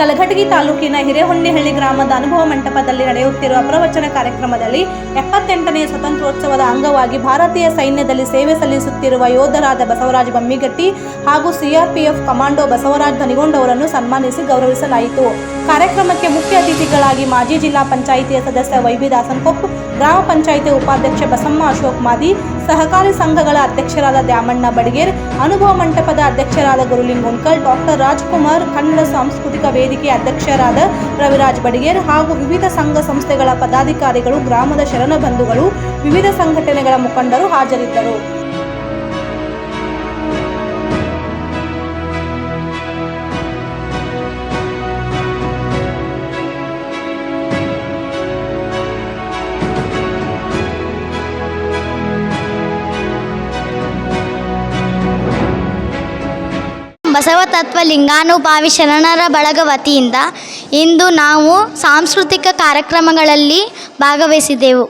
ಕಲಘಟಗಿ ತಾಲೂಕಿನ ಹಿರೇಹೊನ್ನಿಹಳ್ಳಿ ಗ್ರಾಮದ ಅನುಭವ ಮಂಟಪದಲ್ಲಿ ನಡೆಯುತ್ತಿರುವ ಪ್ರವಚನ ಕಾರ್ಯಕ್ರಮದಲ್ಲಿ ಎಪ್ಪತ್ತೆಂಟನೇ ಸ್ವತಂತ್ರೋತ್ಸವದ ಅಂಗವಾಗಿ ಭಾರತೀಯ ಸೈನ್ಯದಲ್ಲಿ ಸೇವೆ ಸಲ್ಲಿಸುತ್ತಿರುವ ಯೋಧರಾದ ಬಸವರಾಜ ಬಮ್ಮಿಗಟ್ಟಿ ಹಾಗೂ ಸಿಆರ್ಪಿಎಫ್ ಕಮಾಂಡೋ ಬಸವರಾಜ್ ಧನಿಗೊಂಡವರನ್ನು ಸನ್ಮಾನಿಸಿ ಗೌರವಿಸಲಾಯಿತು. ಕಾರ್ಯಕ್ರಮಕ್ಕೆ ಮುಖ್ಯ ಅತಿಥಿಗಳಾಗಿ ಮಾಜಿ ಜಿಲ್ಲಾ ಪಂಚಾಯಿತಿಯ ಸದಸ್ಯ ವೈಬಿ ದಾಸನ್ಕೊಪ್ ಗ್ರಾಮ ಪಂಚಾಯಿತಿ ಉಪಾಧ್ಯಕ್ಷ ಬಸಮ್ಮ ಅಶೋಕ್ ಮಾದಿ, ಸಹಕಾರಿ ಸಂಘಗಳ ಅಧ್ಯಕ್ಷರಾದ ದ್ಯಾಮಣ್ಣ ಬಡಿಗೇರ್, ಅನುಭವ ಮಂಟಪದ ಅಧ್ಯಕ್ಷರಾದ ಗುರುಲಿಂಗೋನ್ಕಲ್ ಡಾಕ್ಟರ್ ರಾಜ್ಕುಮಾರ್, ಕನ್ನಡ ಸಾಂಸ್ಕೃತಿಕ ವೇದಿಕೆ ಅಧ್ಯಕ್ಷರಾದ ರವಿರಾಜ್ ಬಡಿಗೇರ್ ಹಾಗೂ ವಿವಿಧ ಸಂಘ ಸಂಸ್ಥೆಗಳ ಪದಾಧಿಕಾರಿಗಳು, ಗ್ರಾಮದ ಶರಣ ಬಂಧುಗಳು, ವಿವಿಧ ಸಂಘಟನೆಗಳ ಮುಖಂಡರು ಹಾಜರಿದ್ದರು. ಬಸವ ತತ್ವ ಲಿಂಗಾನುಭಾವಿ ಶರಣರ ಬಳಗ ವತಿಯಿಂದ ಇಂದು ನಾವು ಸಾಂಸ್ಕೃತಿಕ ಕಾರ್ಯಕ್ರಮಗಳಲ್ಲಿ ಭಾಗವಹಿಸಿದೆವು.